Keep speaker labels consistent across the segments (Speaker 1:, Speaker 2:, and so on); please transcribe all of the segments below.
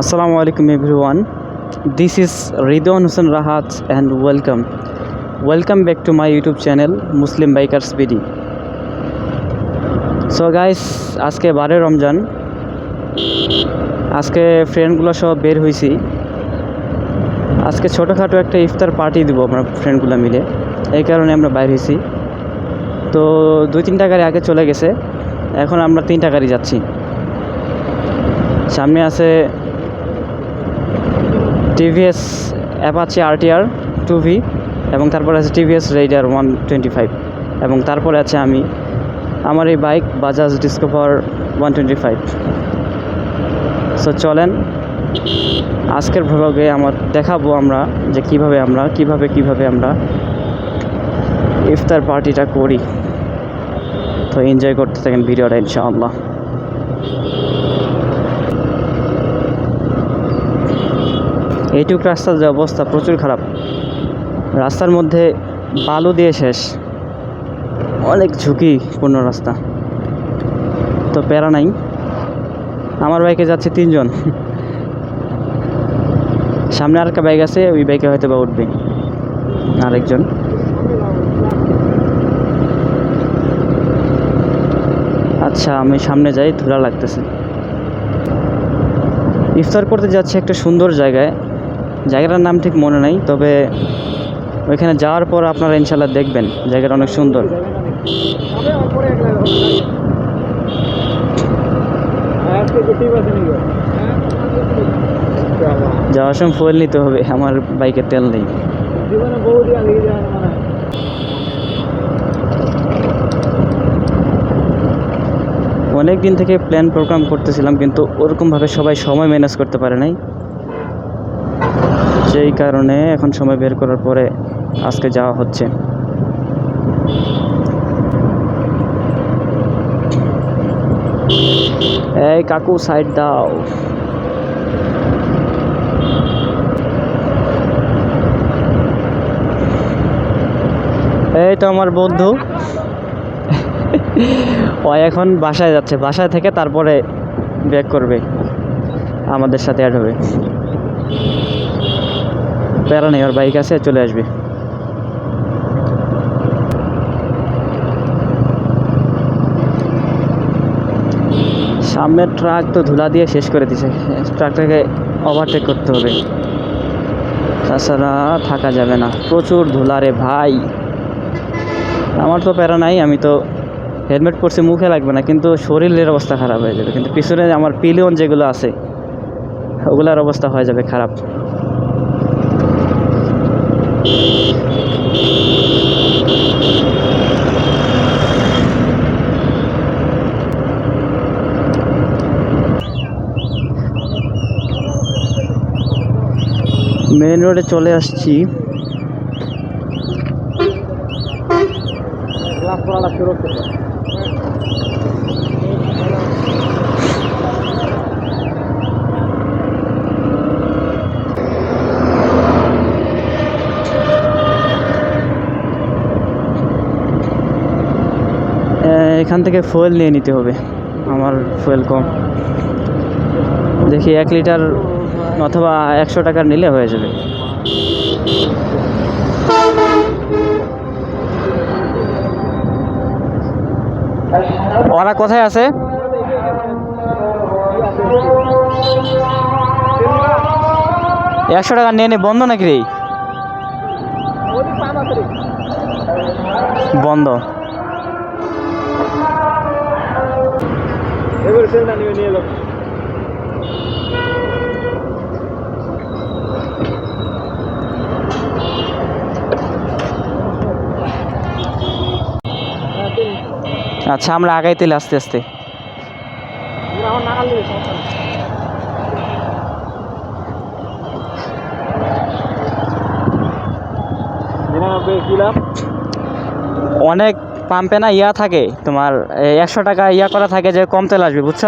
Speaker 1: Assalamu alaikum everyone. This is Ridwan Hussain Rahat and welcome. Welcome back to my YouTube channel, Muslim Bikers BD. So guys আজকে বারে রমজান আজকে ফ্রেন্ডগুলো সব বের হয়েছি আজকে ছোটোখাটো একটা ইফতার পার্টি দিব আমরা ফ্রেন্ডগুলো মিলে এই কারণে আমরা বাইর হয়েছি তো দুই তিনটা গাড়ি আগে চলে গেছে এখন আমরা তিনটা গাড়ি যাচ্ছি সামনে আছে TVS Apache RTR two V এবং তারপরে আছে TVS Raider one twenty five এবং তারপরে আছে আমি। আমার এই bike Bajaj Discover one twenty five so চলেন, আজকের ভ্লগে আমার দেখাবো আমরা যে কীভাবে আমরা, কীভাবে কীভাবে আমরা ইফতার পার্টিটা করি। তো এনজয় করতে থাকেন ভিডিওটা, ইনশাআল্লাহ। এইটুক রাস্তার যে অবস্থা প্রচুর খারাপ। রাস্তার মধ্যে বালু দিয়ে শেষ। অনেক ঝুঁকিপূর্ণ রাস্তা। তো প্যারা নাই। আমার বাইকে যাচ্ছে তিনজন। সামনে আর একটা বাইক আছে, ওই বাইকে হয়তো বা উঠবে। আরেকজন। আচ্ছা আমি সামনে যাই, ধুলা লাগতেছে। ইফতার করতে যাচ্ছি একটা সুন্দর জায়গায়। জায়গাটার নাম ঠিক মনে নাই, তবে ওইখানে যাওয়ার পর আপনারা ইনশাল্লাহ দেখবেন, জায়গাটা অনেক সুন্দর। যাওয়ার সময় ফুয়েল নিতে হবে, আমার বাইকে তেল নেই। অনেক দিন থেকে প্ল্যান প্রোগ্রাম করতেছিলাম, কিন্তু ওরকমভাবে সবাই সময় ম্যানেজ করতে পারে নাই। যেই কারণে এখন সময় বের করার পরে আজকে যাওয়া হচ্ছে। এই কাকু সাইড দাও। এই তো আমার বন্ধু। ও এখন বাসায় যাচ্ছে, বাসায় থেকে তারপরে ব্যাক করবে। আমাদের সাথে অ্যাড হবে। প্যারা নেই, ওর বাইক আছে, চলে আসবে। সামনের ট্রাক তো ধুলা দিয়ে শেষ করে দিছে। ট্রাকটাকে ওভারটেক করতে হবে। তাছাড়া থাকা যাবে না। প্রচুর ধুলা রে ভাই। আমার তো প্যারা নাই, আমি তো হেলমেট পরছি, মুখে লাগবে না, কিন্তু শরীরের অবস্থা খারাপ হয়ে যাবে। কিন্তু পিছনে আমার পিলিয়ন যেগুলো আছে, ওগুলার অবস্থা হয়ে যাবে খারাপ। মেন রোডে চলে আসছি। এখান থেকে ফুয়েল নিয়ে নিতে হবে, আমার ফুয়েল কম। দেখি এক লিটার অথবা একশো টাকার নিলে হয়ে যাবে। ওরা কোথায় আছে? একশো টাকা নিয়ে নে, বন্ধ নাকি রে? বন্ধ। আচ্ছা আমরা আগাইতে আস্তে আস্তে। অনেক পাম্পে না ইয়া থাকে তোমার একশো টাকা ইয়া করা থাকে যে কম তেল আসবে বুঝছ?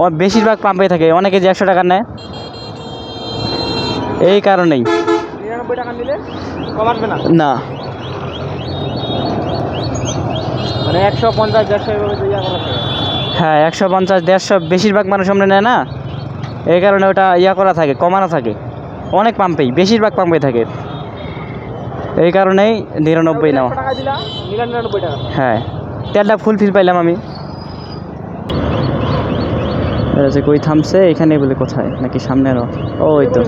Speaker 1: ও বেশিরভাগ পাম্পে থাকে অনেকে যে একশো টাকা নেয়। এই কারণেই।
Speaker 2: না
Speaker 1: না
Speaker 2: মানে একশো পঞ্চাশ দেড়শো এভাবে তো করা থাকে।
Speaker 1: হ্যাঁ একশো পঞ্চাশ দেড়শো বেশিরভাগ মানুষ আমরা নেয় না। এই কারণে ওটা ইয়া করা থাকে কমানো থাকে। অনেক পাম্পেই বেশিরভাগ পাম্পে থাকে। এই কারণেই নিরানব্বই নেওয়া। হ্যাঁ তেলটা ফুল ফিল পাইলাম আমি। যে কই থামছে এখানে বলে কোথায়? নাকি সামনে আরও? ওই তো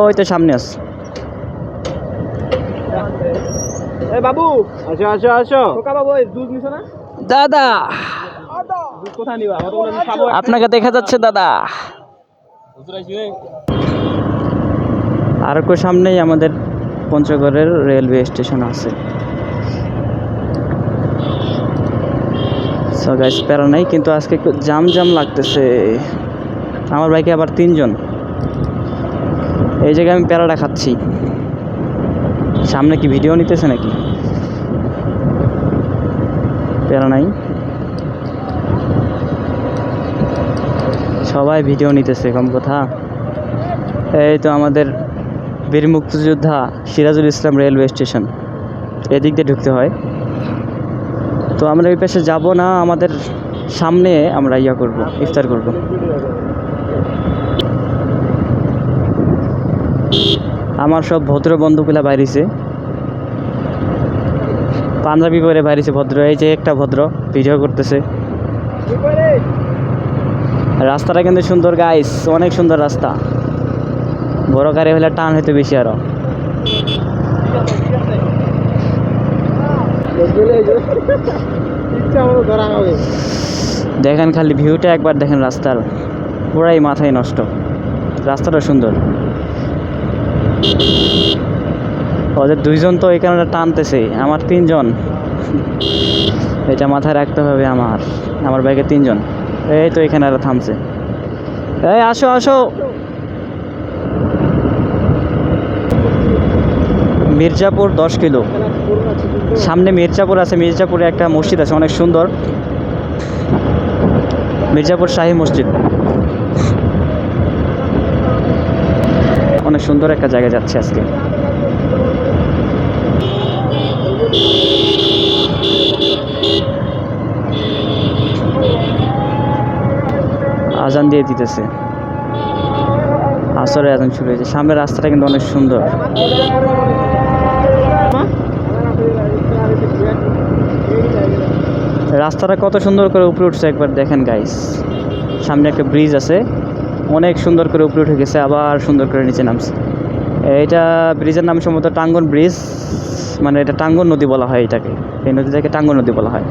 Speaker 1: ওই তো সামনে আস
Speaker 2: এই বাবু। আসো আসো আসো। খোকা বাবু দুধ নিছো না?
Speaker 1: দাদা।
Speaker 2: দুধ কোথায় নিবা?
Speaker 1: আপনাকে দেখা যাচ্ছে দাদা। আর কই সামনেই আমাদের পঞ্চগড়ের রেলওয়ে স্টেশন আছে। সো গাইস প্যারা নাই কিন্তু আজকে একটু জাম জাম লাগতেছে। আমার বাইকে আবার তিনজন। এই জায়গায় আমি প্যারাটা খাচ্ছি। সামনে কি ভিডিও নিতেছে নাকি? প্যারা নাই। সবাই ভিডিও নিতেছে, কম কথা। এই তো আমাদের বীর মুক্তিযোদ্ধা সিরাজুল ইসলাম রেলওয়ে স্টেশন এদিক দিয়ে ঢুকতে হয়। তো আমরা ওই পাশে যাব না, আমাদের সামনে আমরা ইয়া করব, ইফতার করব। আমার সব ভদ্র বন্ধুগুলা বাইরেছে। পাঞ্জাবি পরে বাইরেছে ভদ্র, এই যে একটা ভদ্র ভিডিও করতেছে। রাস্তাটা কিন্তু সুন্দর গাইস অনেক সুন্দর রাস্তা। বড় গাড়ি হলে টান হইতে বেশি
Speaker 2: আরও।
Speaker 1: দেখেন খালি ভিউটা একবার দেখেন রাস্তার, পুরাই মাথায় নষ্ট। রাস্তাটা সুন্দর। ওদের দুইজন তো কারণে টানতেছে, আমার তিনজন। এটা মাথায় রাখতে হবে আমার আমার বাইকে তিনজন। এই তো এখানে আর থামছে। এই, আসো আসো। মির্জাপুর দশ কিলো। সামনে মির্জাপুর আছে, মির্জাপুরে একটা মসজিদ আছে, অনেক সুন্দর। মির্জাপুর শাহী মসজিদ। অনেক সুন্দর একটা জায়গায় যাচ্ছে আজকে। আজান দিয়ে দিতেছে। আসরে আজান শুরু হয়েছে। সামনের রাস্তাটা কিন্তু অনেক সুন্দর। রাস্তাটা কত সুন্দর করে উপরে উঠছে একবার দেখেন গাইস সামনে একটা ব্রিজ আছে। অনেক সুন্দর করে উপরে উঠে গেছে, আবার সুন্দর করে নিচে নামছে। এটা ব্রিজের নাম সম্ভবত টাঙ্গন ব্রিজ মানে এটা টাঙ্গন নদী বলা হয় এটাকে। এই নদীটাকে টাঙ্গন নদী বলা হয়।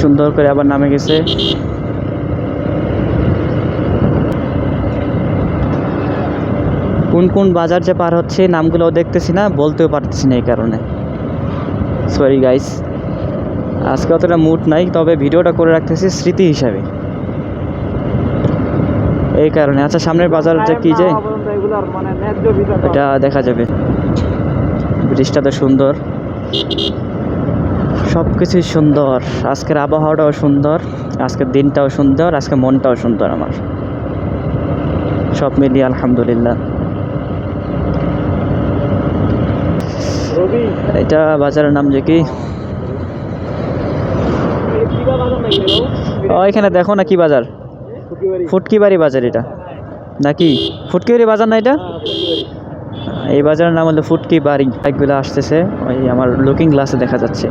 Speaker 1: সুন্দর করে আবার নামে গেছে। কোন কোন বাজার যে পার হচ্ছে, নামগুলোও দেখতেছি না, বলতেও পারতেছি না এই কারণে। সরি গাইস আজকে অতটা মুড নাই, তবে ভিডিওটা করে রাখতেছি স্মৃতি হিসাবে। এই কারণে। আচ্ছা সামনের বাজার যে কি যে। এটা দেখা যাবে। ব্রিজটা তো সুন্দর। সব কিছুই সুন্দর। আজকের আবহাওয়াটাও সুন্দর। আজকের দিনটাও সুন্দর। আজকে মনটাও সুন্দর আমার। সব মিলিয়ে আলহামদুলিল্লাহ। এটা বাজারের নাম যে কি? এখানে দেখো না কি বাজার। ফুটকিবাড়ি বাজার এটা। নাকি? ফুটকিবাড়ি বাজার না এটা? এই বাজারের নাম হলো ফুটকি বাড়ি বাইকগুলো আসতেছে, ওই আমার লুকিং গ্লাসে দেখা যাচ্ছে।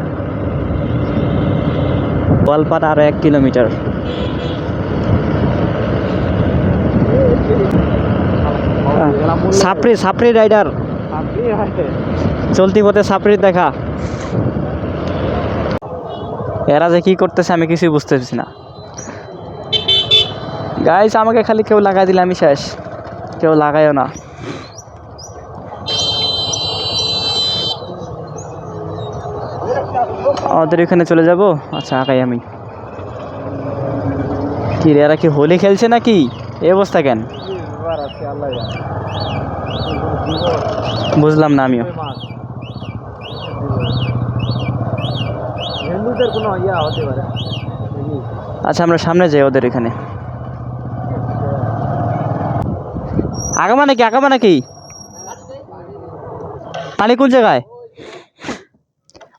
Speaker 1: গোয়ালপাড় আরও এক কিলোমিটার। সাপড়ি সাপড়ি রাইডার। চলতি পথে সাপড়ি দেখা। এরা যে কি করতেছে আমি কিছুই বুঝতে পারছি না। গাইস আমাকে খালি কেউ লাগাই দিলে আমি শেষ। কেউ লাগাইও না। আমাদের এখানে চলে যাব? আচ্ছা আগাই আমি। কি রে এরা কি হোলি খেলছে নাকি? এই অবস্থা কেন
Speaker 2: এবার আজকে আল্লাহ জানে।
Speaker 1: বুঝলাম না আমিও।
Speaker 2: হিন্দুদের কোনো ইয়া হতে পারে।
Speaker 1: আচ্ছা আমরা সামনে যাই ওদের এখানে। আগামা নাকি আগামা নাকি পানি কোন জায়গায়?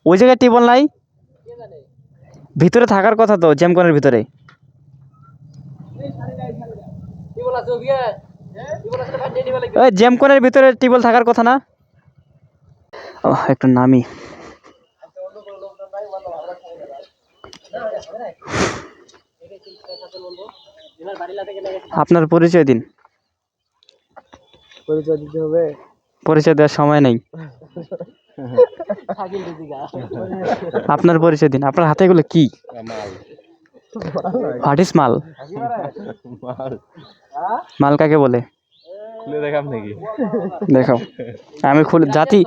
Speaker 1: ওই জায়গায় টিবল নাই? ভিতরে থাকার কথা তো জ্যামকনের ভিতরে। ওই জ্যামকনের ভিতরে টিবল থাকার কথা না? ও একটু নামি। আপনার পরিচয় দিন।
Speaker 2: পরিচয় দিতে হবে।
Speaker 1: পরিচয় দেওয়ার সময় নেই। আপনার পরিচয় দিন। আপনার হাতে এগুলো কি? হোয়াট ইজ মাল। মাল কাকে বলে?
Speaker 2: খুলে দেখাম নাকি?
Speaker 1: দেখাও। আমি খুলে জাতি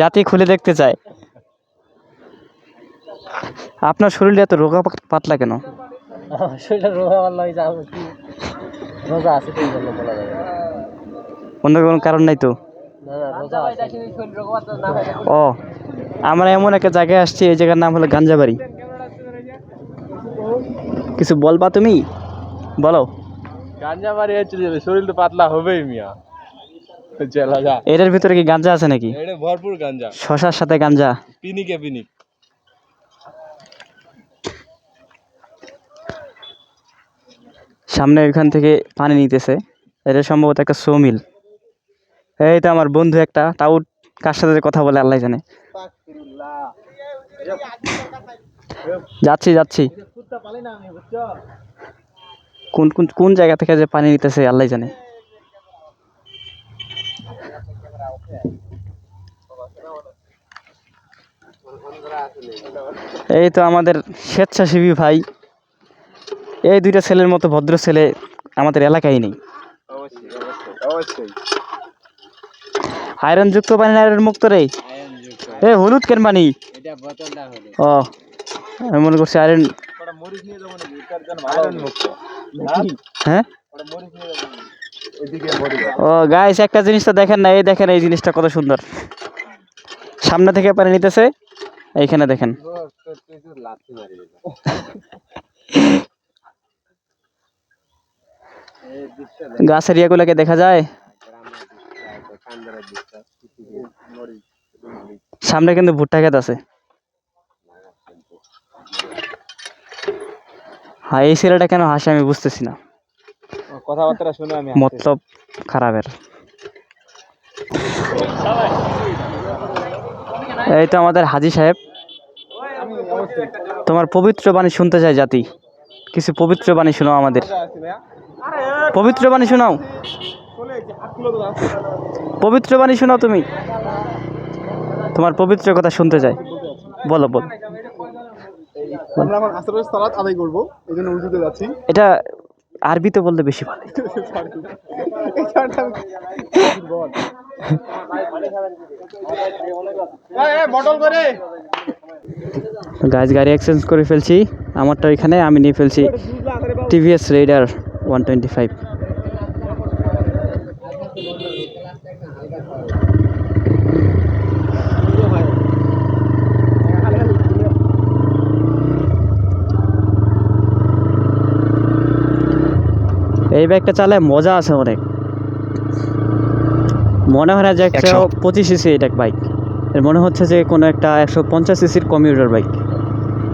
Speaker 1: জাতি খুলে দেখতে চাই। আপনার শরীরটা এত রোগা পাতলা কেন?
Speaker 2: শরীরটা রোগা ভালো হয়ে যাবে রোজা আছে তো জন্য বলা যাবে
Speaker 1: অন্য কোনো কারণ নাই তো? ও আমরা এমন একটা জায়গায় আসছি এই জায়গার নাম হলো গাঞ্জাবাড়ি। কিছু বলবা তুমি? বলো।
Speaker 2: গাঞ্জা মারি চলে যাবে শরীর তো পাতলা হবেই মিয়া।
Speaker 1: এটার ভিতরে কি গাঞ্জা আছে নাকি?
Speaker 2: এটা ভরপুর গাঞ্জা।
Speaker 1: শশার সাথে গাঞ্জা।
Speaker 2: পিনিকে পিনিক।
Speaker 1: সামনে ওইখান থেকে পানি নিতেছে। এটা সম্ভবত একটা সো মিল এই তো আমার বন্ধু একটা তাও কার সাথে কথা বলে আল্লাহ জানে। যাচ্ছি যাচ্ছি। কোন কোন কোন জায়গা থেকে যে পানি নিতেছে আল্লাহ জানে। এই তো আমাদের স্বেচ্ছাসেবী ভাই। এই দুইটা ছেলের মতো ভদ্র ছেলে আমাদের এলাকায় নেই।
Speaker 2: অবশ্যই অবশ্যই অবশ্যই।
Speaker 1: আয়রন যুক্ত পানি আয়রন মুক্ত রে। এ হলুদ কেন পানি ও আমি মনে করছি আয়রন
Speaker 2: ওটা মরিচ নিয়ে যাব নাকি? এটার জন্য ভালো মুক্ত
Speaker 1: হ্যাঁ? ও গাইস একটা জিনিস তো দেখেন না এই দেখেন এই জিনিসটা কত সুন্দর। সামনে থেকে পানি নিতেছে এইখানে দেখেন। গাছের ইয়েগুলোকে দেখা যায়? সামনে কিন্তু ভুট্টা খেত আছে। হ্যাঁ এই ছেলেটা কেন হাসে আমি বুঝতেছি না।
Speaker 2: কথাবার্তা শুনে আমি
Speaker 1: মতলব খারাপের। এই তো আমাদের হাজি সাহেব। তোমার পবিত্র বাণী শুনতে চাই জাতি। কিছু পবিত্র বাণী শোনাও আমাদের। পবিত্র বাণী শোনাও। পবিত্র বাণী শোনাও তুমি। তোমার পবিত্র কথা শুনতে চাই। বলো বলো।
Speaker 2: আমরা এখন আসরের সালাত আদায় করব এই জন্য উজুতে যাচ্ছি।
Speaker 1: এটা আরবিতে বললে বেশি ভালো। গাছ গাড়ি এক্সচেঞ্জ করে ফেলছি। আমারটা ওইখানে আমি নিয়ে ফেলছি। TVS Raider one twenty five এই বাইকটা চালায় মজা আছে অনেক। মনে হয় না যে একশো পঁচিশ সিসি এটা বাইক এর মনে হচ্ছে যে কোনো একটা একশো পঞ্চাশ সিসির কমিউটার বাইক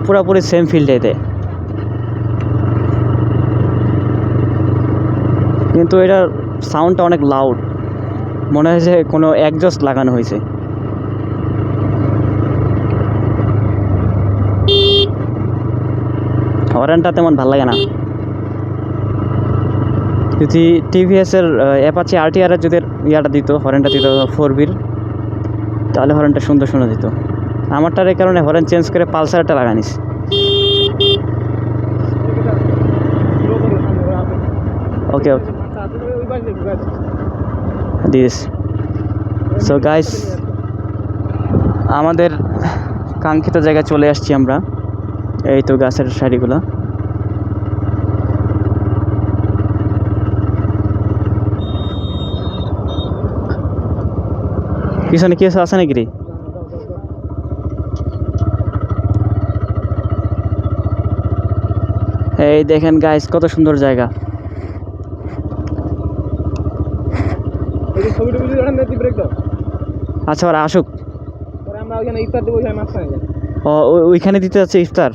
Speaker 1: পুরোপুরি সেম ফিল্ডে এতে। কিন্তু এটার সাউন্ডটা অনেক লাউড মনে হয় যে কোনো একজস্ট লাগানো হয়েছে। হরেনটা তেমন ভালো লাগে না। যদি টিভিএসের অ্যাপাচি আরটিআরের যদি ইয়াটা দিত হরেনটা দিত ফোর বির তাহলে হরেনটা সুন্দর শোনা দিত। আমারটার এই কারণে হরেন চেঞ্জ করে পালসারটা লাগানিস। Okay okay this so guys আমাদের কাঙ্ক্ষিত জায়গায় চলে আসছি আমরা। এই তো গাছের শাড়িগুলো পিছনে কি আছে নাকি রে? এই দেখেন গাইস কত সুন্দর জায়গা। আচ্ছা ওরা আসুক। ওইখানে দিতে যাচ্ছে ইফতার?